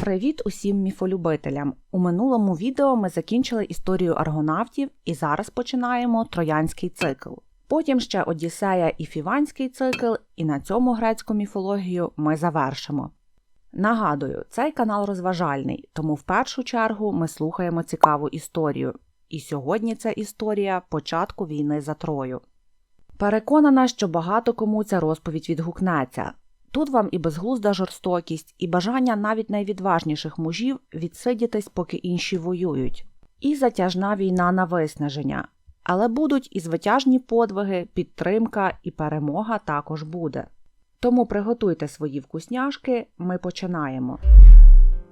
Привіт усім міфолюбителям! У минулому відео ми закінчили історію аргонавтів і зараз починаємо троянський цикл. Потім ще Одіссея і Фіванський цикл, і на цьому грецьку міфологію ми завершимо. Нагадую, цей канал розважальний, тому в першу чергу ми слухаємо цікаву історію. І сьогодні ця історія початку війни за Трою. Переконана, що багато кому ця розповідь відгукнеться. Тут вам і безглузда жорстокість, і бажання навіть найвідважніших мужів відсидітись, поки інші воюють, і затяжна війна на виснаження. Але будуть і звитяжні подвиги, підтримка і перемога також буде. Тому приготуйте свої вкусняшки, ми починаємо.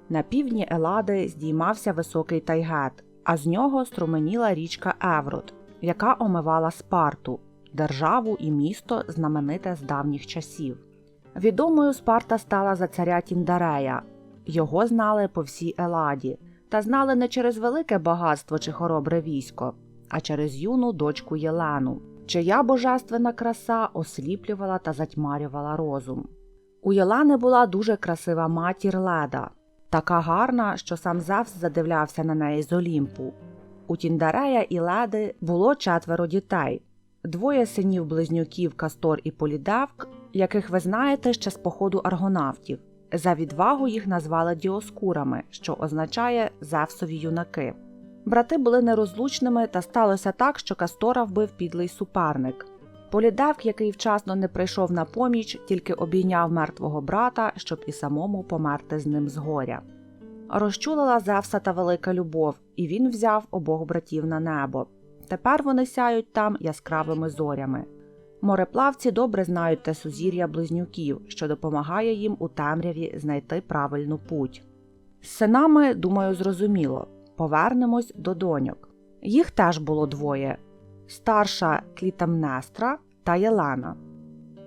На півдні Елади здіймався високий тайгет, а з нього струменіла річка Еврот, яка омивала Спарту, державу і місто, знамените з давніх часів. Відомою Спарта стала за царя Тіндарея. Його знали по всій Еладі, та знали не через велике багатство чи хоробре військо, а через юну дочку Єлену, чия божественна краса осліплювала та затьмарювала розум. У Єлени була дуже красива матір Леда, така гарна, що сам Зевс задивлявся на неї з Олімпу. У Тіндарея і Леди було четверо дітей. Двоє синів близнюків Кастор і Полідевк, яких ви знаєте ще з походу аргонавтів. За відвагу їх назвали діоскурами, що означає Зевсові юнаки. Брати були нерозлучними, та сталося так, що Кастора вбив підлий суперник. Полідевк, який вчасно не прийшов на поміч, тільки обійняв мертвого брата, щоб і самому померти з ним згоря. Розчулила Зевса та велика любов, і він взяв обох братів на небо. Тепер вони сяють там яскравими зорями. Мореплавці добре знають те сузір'я близнюків, що допомагає їм у темряві знайти правильну путь. З синами, думаю, зрозуміло повернемось до доньок. Їх теж було двоє старша Клітамнестра та Єлена.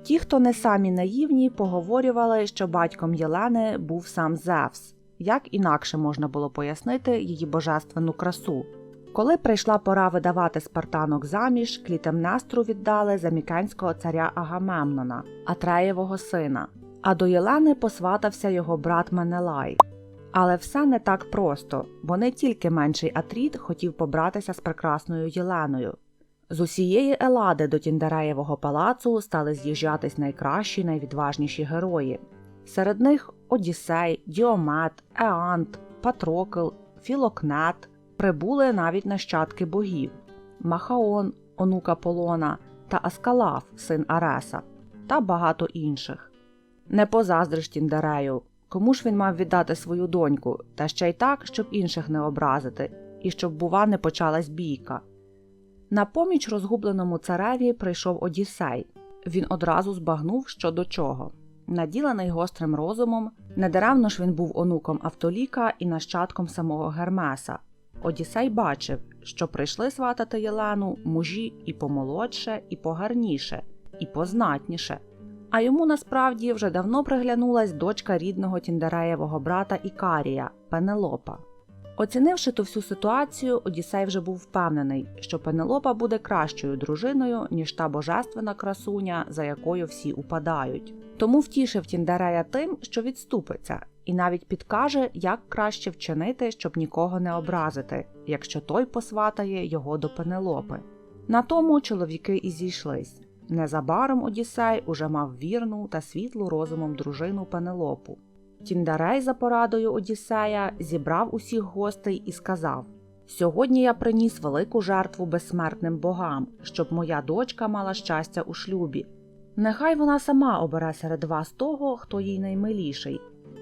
Ті, хто не самі наївні, поговорювали, що батьком Єлени був сам Зевс, як інакше можна було пояснити її божественну красу. Коли прийшла пора видавати спартанок заміж, Клітемнестру віддали за мікенського царя Агамемнона, Атреєвого сина, а до Єлени посватався його брат Менелай. Але все не так просто, бо не тільки менший Атріт хотів побратися з прекрасною Єленою. З усієї Елади до Тіндереєвого палацу стали з'їжджатись найкращі найвідважніші герої. Серед них Одіссей, Діомет, Еант, Патрокл, Філокнет прибули навіть нащадки богів Махаон, онука Полона та Аскалаф, син Ареса, та багато інших. Не позаздриш Тіндерею, кому ж він мав віддати свою доньку, та ще й так, щоб інших не образити, і щоб, бува, не почалась бійка. На поміч розгубленому цареві прийшов Одіссей. Він одразу збагнув, що до чого. Наділений гострим розумом, недаремно ж він був онуком Автоліка і нащадком самого Гермеса. Одіссей бачив, що прийшли сватати Єлену мужі і помолодше, і погарніше, і познатніше. А йому насправді вже давно приглянулась дочка рідного Тіндереєвого брата Ікарія Пенелопа. Оцінивши ту всю ситуацію, Одіссей вже був впевнений, що Пенелопа буде кращою дружиною, ніж та божественна красуня, за якою всі упадають. Тому втішив Тіндерея тим, що відступиться, і навіть підкаже, як краще вчинити, щоб нікого не образити, якщо той посватає його до Пенелопи. На тому чоловіки і зійшлись. Незабаром Одіссей уже мав вірну та світлу розумом дружину Пенелопу. Тіндарей за порадою Одіссея зібрав усіх гостей і сказав: Сьогодні я приніс велику жертву безсмертним богам, щоб моя дочка мала щастя у шлюбі. Нехай вона сама обере серед вас того, хто їй наймиліший,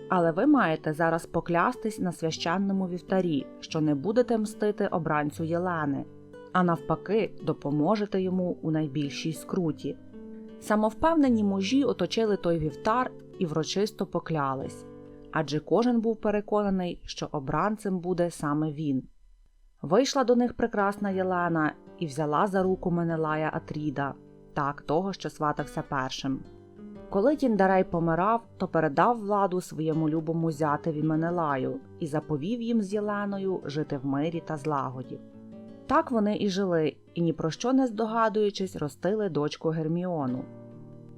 але ви маєте зараз поклястись на священному вівтарі, що не будете мстити обранцю Єлени, а навпаки, допоможете йому у найбільшій скруті. Самовпевнені мужі оточили той вівтар і врочисто поклялись, адже кожен був переконаний, що обранцем буде саме він. Вийшла до них прекрасна Єлена і взяла за руку Менелая Атріда, так того, що сватався першим. Коли Тіндарей помирав, то передав владу своєму любому зятеві Менелаю і заповів їм з Єленою жити в мирі та злагоді. Так вони і жили, і ні про що не здогадуючись, ростили дочку Герміону.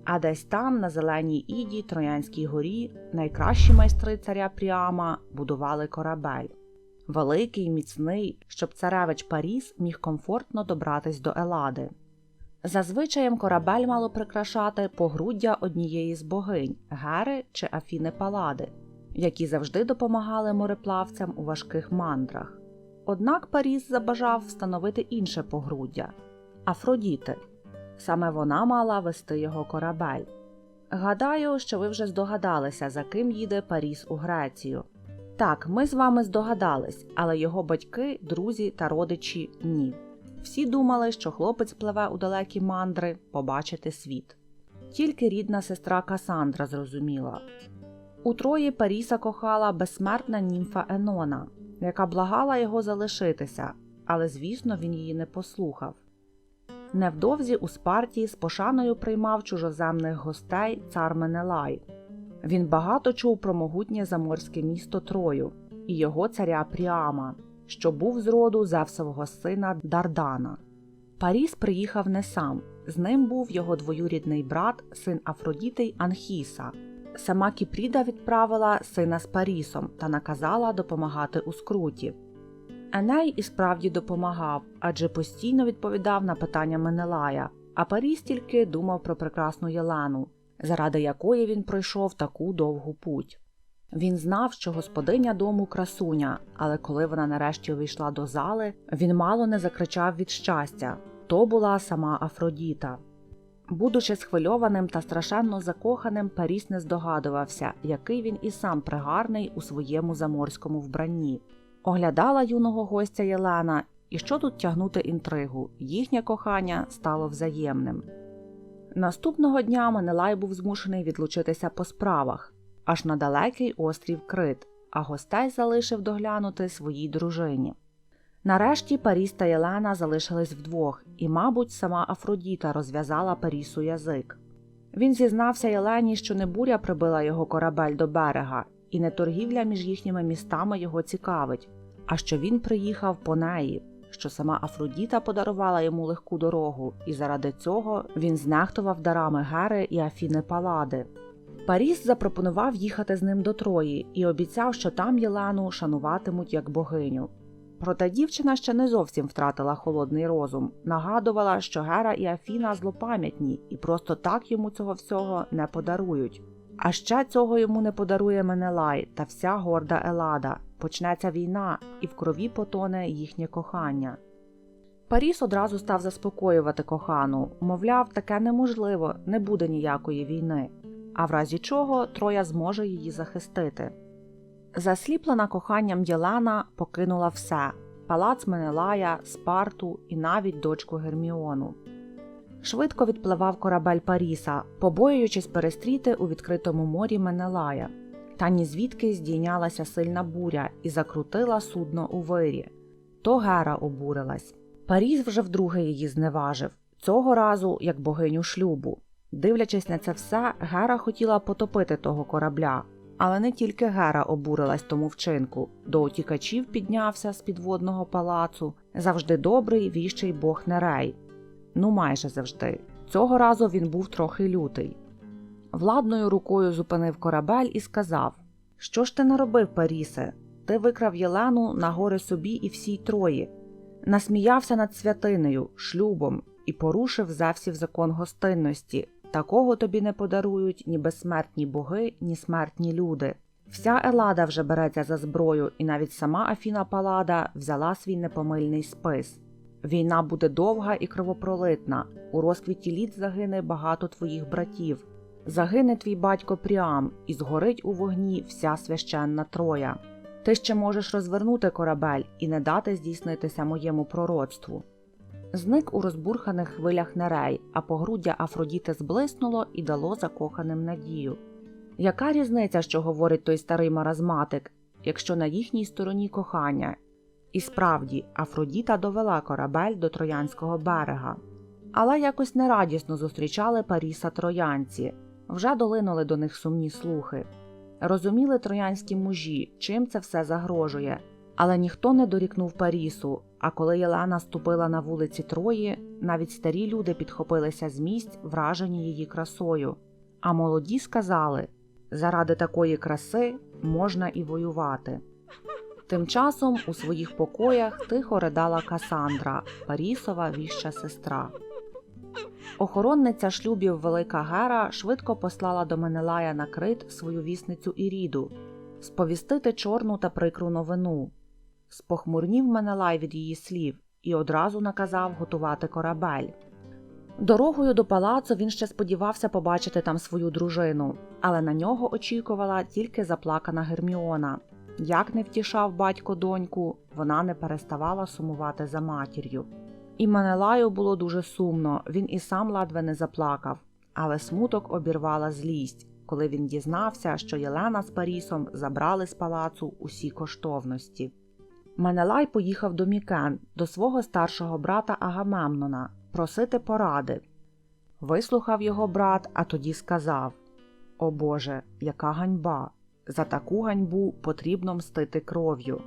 А десь там, на зеленій іді, Троянській горі, найкращі майстри царя Пріама будували корабель. Великий, міцний, щоб царевич Паріс міг комфортно добратись до Елади. Зазвичаєм корабель мало прикрашати погруддя однієї з богинь Гери чи Афіни Палади, які завжди допомагали мореплавцям у важких мандрах. Однак Паріс забажав встановити інше погруддя Афродіти. Саме вона мала вести його корабель. Гадаю, що ви вже здогадалися, за ким їде Паріс у Грецію. Так, ми з вами здогадались, але його батьки, друзі та родичі ні. Всі думали, що хлопець пливе у далекі мандри побачити світ. Тільки рідна сестра Касандра зрозуміла. У Трої Паріса кохала безсмертна німфа Енона, яка благала його залишитися, але, звісно, він її не послухав. Невдовзі у Спартії з пошаною приймав чужоземних гостей цар Менелай. Він багато чув про могутнє заморське місто Трою і його царя Пріама, що був з роду Зевсового сина Дардана. Паріс приїхав не сам, з ним був його двоюрідний брат, син Афродітей Анхіса. Сама Кіпріда відправила сина з Парісом та наказала допомагати у скруті. Еней і справді допомагав, адже постійно відповідав на питання Менелая, а Паріс тільки думав про прекрасну Єлену, заради якої він пройшов таку довгу путь. Він знав, що господиня дому красуня, але коли вона нарешті увійшла до зали, він мало не закричав від щастя то була сама Афродіта. Будучи схвильованим та страшенно закоханим, Паріс не здогадувався, який він і сам пригарний у своєму заморському вбранні. Оглядала юного гостя Єлена, і що тут тягнути інтригу, їхнє кохання стало взаємним. Наступного дня Менелай був змушений відлучитися по справах аж на далекий острів Крит, а гостей залишив доглянути своїй дружині. Нарешті Паріс та Єлена залишились вдвох, і, мабуть, сама Афродіта розв'язала Парісу язик. Він зізнався Єлені, що не буря прибила його корабель до берега, і не торгівля між їхніми містами його цікавить, а що він приїхав по неї, що сама Афродіта подарувала йому легку дорогу, і заради цього він знехтував дарами Гери і Афіни Палади. Паріс запропонував їхати з ним до Трої і обіцяв, що там Єлену шануватимуть як богиню. Проте дівчина ще не зовсім втратила холодний розум, нагадувала, що Гера і Афіна злопам'ятні і просто так йому цього всього не подарують. А ще цього йому не подарує Менелай та вся горда Елада. Почнеться війна, і в крові потоне їхнє кохання. Паріс одразу став заспокоювати кохану, мовляв, таке неможливо, не буде ніякої війни, а в разі чого Троя зможе її захистити. Засліплена коханням Єлена покинула все палац Менелая, Спарту і навіть дочку Герміону. Швидко відпливав корабель Паріса, побоюючись перестріти у відкритому морі Менелая. Та ні звідки здійнялася сильна буря і закрутила судно у вирі. То Гера обурилась. Паріс вже вдруге її зневажив, цього разу як богиню шлюбу. Дивлячись на це все, Гера хотіла потопити того корабля, але не тільки Гера обурилась тому вчинку. До утікачів піднявся з підводного палацу завжди добрий віщий бог Нерей. Ну майже завжди. Цього разу він був трохи лютий. Владною рукою зупинив корабель і сказав: Що ж ти наробив, Парісе? Ти викрав Єлену на гори собі і всій трої, насміявся над святинею, шлюбом і порушив завсів закон гостинності. Такого тобі не подарують ні безсмертні боги, ні смертні люди. Вся Елада вже береться за зброю, і навіть сама Афіна Палада взяла свій непомильний спис. Війна буде довга і кровопролитна. У розквіті літ загине багато твоїх братів. Загине твій батько Пріам, і згорить у вогні вся священна троя. Ти ще можеш розвернути корабель і не дати здійснитися моєму пророцтву. Зник у розбурханих хвилях Нерей, а погруддя Афродіти зблиснуло і дало закоханим надію. Яка різниця, що говорить той старий маразматик, якщо на їхній стороні кохання? І справді, Афродіта довела корабель до Троянського берега. Але якось нерадісно зустрічали Паріса троянці, вже долинули до них сумні слухи. Розуміли троянські мужі, чим це все загрожує. Але ніхто не дорікнув Парісу, а коли Єлена ступила на вулиці Трої, навіть старі люди підхопилися з місць, вражені її красою. А молоді сказали заради такої краси можна і воювати. Тим часом у своїх покоях тихо ридала Касандра, Парісова віща сестра. Охоронниця шлюбів Велика Гера швидко послала до Менелая на крит свою вісницю Іріду сповістити чорну та прикру новину. Спохмурнів Менелай від її слів і одразу наказав готувати корабель. Дорогою до палацу він ще сподівався побачити там свою дружину, але на нього очікувала тільки заплакана Герміона. Як не втішав батько доньку, вона не переставала сумувати за матір'ю. І Менелаю було дуже сумно, він і сам ледве не заплакав, але смуток обірвала злість, коли він дізнався, що Єлена з Парісом забрали з палацу усі коштовності. Менелай поїхав до Мікен, до свого старшого брата Агамемнона, просити поради. Вислухав його брат, а тоді сказав: О Боже, яка ганьба! За таку ганьбу потрібно мстити кров'ю.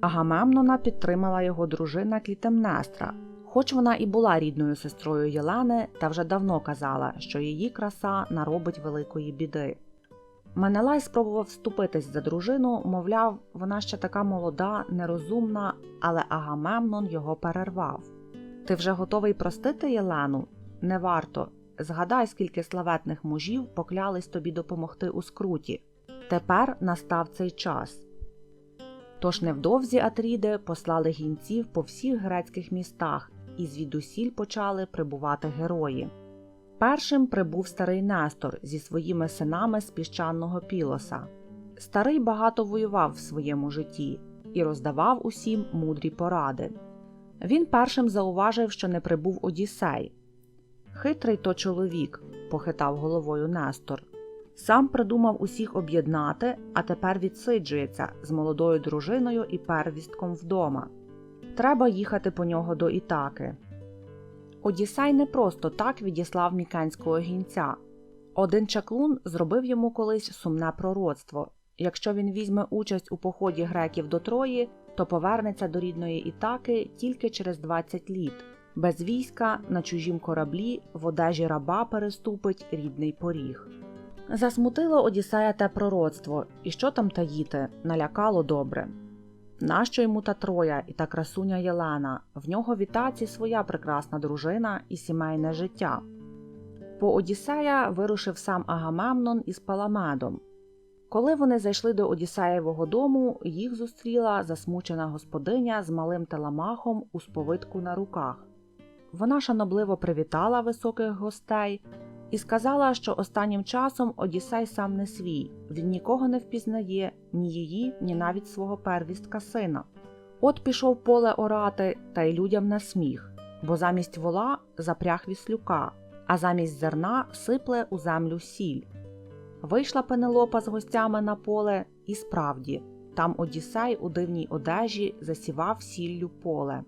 Агамемнона підтримала його дружина Клітемнестра, хоч вона і була рідною сестрою Єлени, та вже давно казала, що її краса наробить великої біди. Менелай спробував вступитись за дружину, мовляв, вона ще така молода, нерозумна, але Агамемнон його перервав. Ти вже готовий простити Єлену? Не варто. Згадай, скільки славетних мужів поклялись тобі допомогти у скруті. Тепер настав цей час. Тож невдовзі Атріди послали гінців по всіх грецьких містах, і звідусіль почали прибувати герої. Першим прибув старий Нестор зі своїми синами з піщаного пілоса. Старий багато воював в своєму житті і роздавав усім мудрі поради. Він першим зауважив, що не прибув Одіссей. Хитрий то чоловік, похитав головою Нестор. Сам придумав усіх об'єднати, а тепер відсиджується з молодою дружиною і первістком вдома. Треба їхати по нього до Ітаки. Одіссей не просто так відіслав мікенського гінця. Один чаклун зробив йому колись сумне пророцтво якщо він візьме участь у поході греків до Трої, то повернеться до рідної Ітаки тільки через 20 літ. Без війська на чужім кораблі в одежі раба переступить рідний поріг. Засмутило Одіссея те пророцтво, і що там таїти, налякало добре. Нащо йому та троя і та красуня Єлена? В нього в своя прекрасна дружина і сімейне життя. По Одіссея вирушив сам Агамемнон із Паламедом. Коли вони зайшли до Одіссеєвого дому, їх зустріла засмучена господиня з малим теламахом у сповитку на руках. Вона шанобливо привітала високих гостей і сказала, що останнім часом Одіссей сам не свій, він нікого не впізнає, ні її, ні навіть свого первістка сина. От пішов поле орати та й людям на сміх, бо замість вола запряг віслюка, а замість зерна сипле у землю сіль. Вийшла Пенелопа з гостями на поле, і справді, там Одіссей у дивній одежі засівав сіллю поле.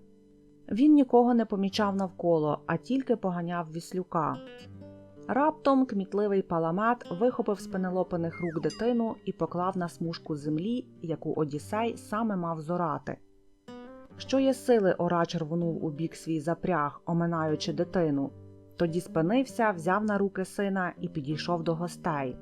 Він нікого не помічав навколо, а тільки поганяв віслюка. Раптом кмітливий паламет вихопив з пенелопиних рук дитину і поклав на смужку землі, яку Одіссей саме мав зорати. Що є сили, орач рвонув у бік свій запряг, оминаючи дитину. Тоді спинився, взяв на руки сина і підійшов до гостей.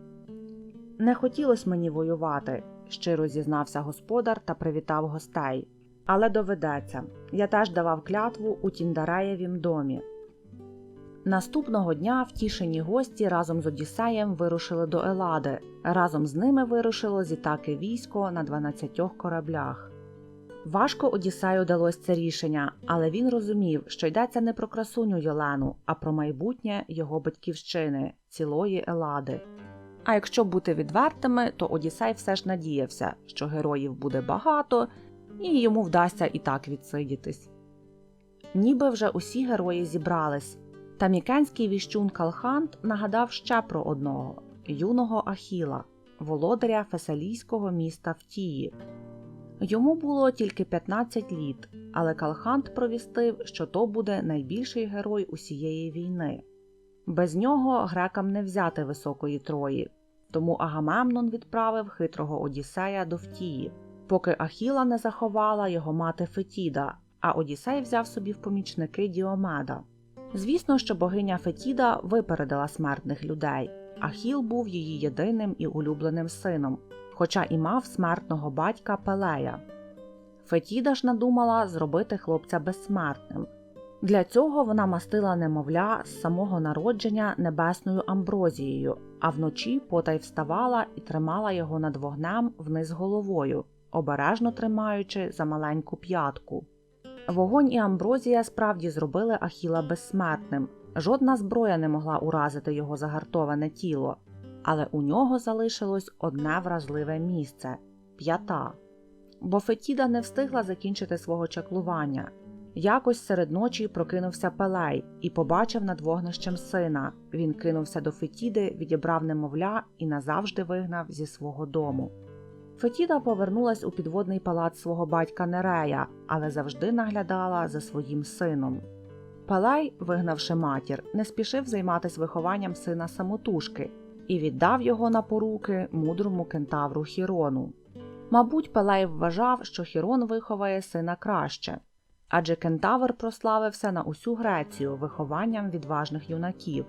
Не хотілося мені воювати, щиро зізнався господар та привітав гостей. Але доведеться я теж давав клятву у Тіндареєвім домі. Наступного дня втішені гості разом з Одіссеєм вирушили до Елади. Разом з ними вирушило з Ітаки військо на 12 кораблях. Важко Одіссею далось це рішення, але він розумів, що йдеться не про красуню Йолену, а про майбутнє його батьківщини, цілої Елади. А якщо бути відвертими, то Одіссей все ж надіявся, що героїв буде багато, і йому вдасться і так відсидітись. Ніби вже усі герої зібрались. Та мікенський віщун Калхант нагадав ще про одного юного Ахіла, володаря фесалійського міста Втії. Йому було тільки 15 літ, але Калхант провістив, що то буде найбільший герой усієї війни. Без нього грекам не взяти високої трої, тому Агамемнон відправив хитрого Одіссея до Втії. поки Ахіла не заховала його мати Фетіда, а Одіссей взяв собі в помічники Діомеда. Звісно, що богиня Фетіда випередила смертних людей. Ахіл був її єдиним і улюбленим сином, хоча і мав смертного батька Пелея. Фетіда ж надумала зробити хлопця безсмертним. Для цього вона мастила немовля з самого народження небесною амброзією, а вночі потай вставала і тримала його над вогнем вниз головою, обережно тримаючи за маленьку п'ятку. Вогонь і амброзія справді зробили Ахіла безсмертним. Жодна зброя не могла уразити його загартоване тіло, але у нього залишилось одне вразливе місце п'ята. Бо Фетіда не встигла закінчити свого чаклування. Якось серед ночі прокинувся Пелей і побачив над вогнищем сина. Він кинувся до Фетіди, відібрав немовля і назавжди вигнав зі свого дому. Фетіда повернулась у підводний палац свого батька Нерея, але завжди наглядала за своїм сином. Палай, вигнавши матір, не спішив займатися вихованням сина самотужки і віддав його на поруки мудрому кентавру Хірону. Мабуть, Пелей вважав, що Хірон виховає сина краще, адже кентавр прославився на усю Грецію вихованням відважних юнаків.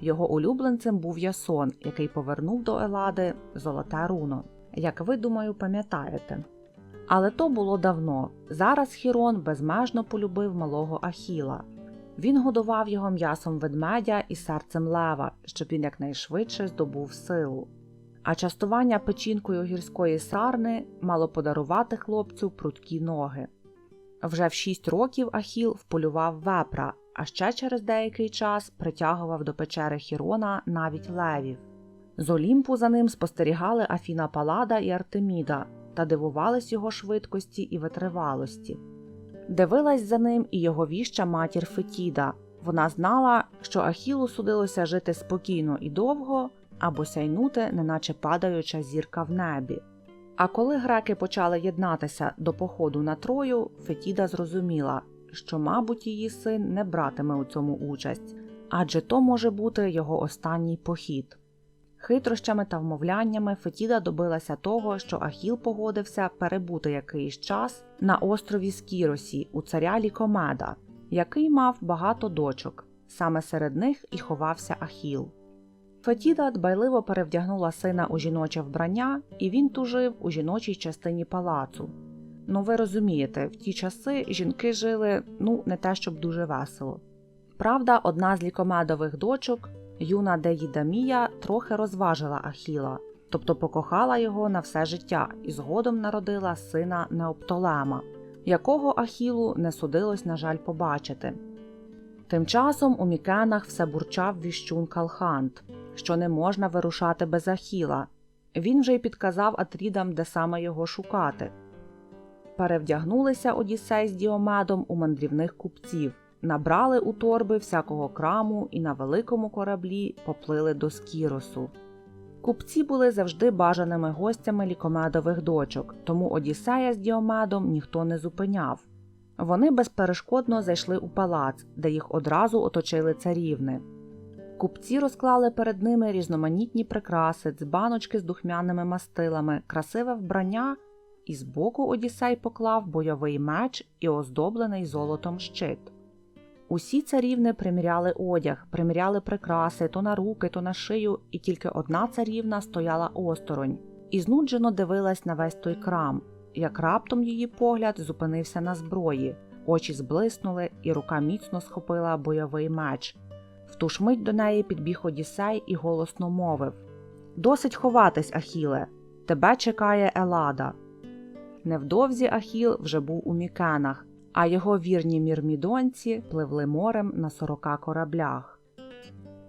Його улюбленцем був Ясон, який повернув до Елади золоте руно, як ви, думаю, пам'ятаєте. Але то було давно. Зараз Хірон безмежно полюбив малого Ахіла. Він годував його м'ясом ведмедя і серцем лева, щоб він якнайшвидше здобув силу. А частування печінкою гірської сарни мало подарувати хлопцю прудкі ноги. Вже в шість років Ахіл вполював вепра, а ще через деякий час притягував до печери Хірона навіть левів. З Олімпу за ним спостерігали Афіна Палада і Артеміда та дивувались його швидкості і витривалості. Дивилась за ним і його віща матір Фетіда. Вона знала, що Ахілу судилося жити спокійно і довго або сяйнути, неначе падаюча зірка в небі. А коли греки почали єднатися до походу на Трою, Фетіда зрозуміла, що, мабуть, її син не братиме у цьому участь, адже то може бути його останній похід. Хитрощами та вмовляннями Фетіда добилася того, що Ахіл погодився перебути якийсь час на острові Скіросі у царя Лікомеда, який мав багато дочок. Саме серед них і ховався Ахіл. Фетіда дбайливо перевдягнула сина у жіноче вбрання, і він тужив у жіночій частині палацу. Ну, ви розумієте, в ті часи жінки жили ну не те щоб дуже весело. Правда, одна з лікомедових дочок, юна Деїдамія, трохи розважила Ахіла, тобто покохала його на все життя і згодом народила сина Неоптолема, якого Ахілу не судилось, на жаль, побачити. Тим часом у Мікенах все бурчав віщун Калхант, що не можна вирушати без Ахіла. Він вже й підказав Атрідам, де саме його шукати. Перевдягнулися Одіссей з Діомедом у мандрівних купців, набрали у торби всякого краму і на великому кораблі поплили до Скіросу. Купці були завжди бажаними гостями лікомедових дочок, тому Одіссея з Діомедом ніхто не зупиняв. Вони безперешкодно зайшли у палац, де їх одразу оточили царівни. Купці розклали перед ними різноманітні прикраси, дзбаночки з духмяними мастилами, красиве вбрання, і збоку Одіссей поклав бойовий меч і оздоблений золотом щит. Усі царівни приміряли одяг, приміряли прикраси то на руки, то на шию, і тільки одна царівна стояла осторонь і знуджено дивилась на весь той крам, як раптом її погляд зупинився на зброї, очі зблиснули, і рука міцно схопила бойовий меч. В ту ж мить до неї підбіг Одіссей і голосно мовив. Досить ховатись, Ахіле, тебе чекає Елада. Невдовзі Ахіл вже був у Мікенах, а його вірні мірмідонці пливли морем на сорока кораблях.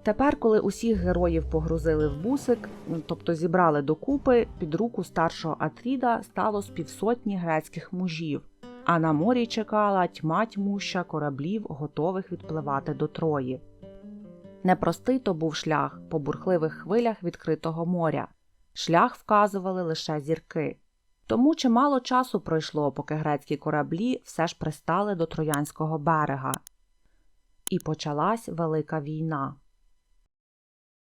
Тепер, коли усіх героїв погрузили в бусик, тобто зібрали докупи, під руку старшого Атріда стало з півсотні грецьких мужів, а на морі чекала тьма тьмуща кораблів, готових відпливати до Трої. Непростий то був шлях по бурхливих хвилях відкритого моря. Шлях вказували лише зірки. Тому чимало часу пройшло, поки грецькі кораблі все ж пристали до Троянського берега. І почалась велика війна.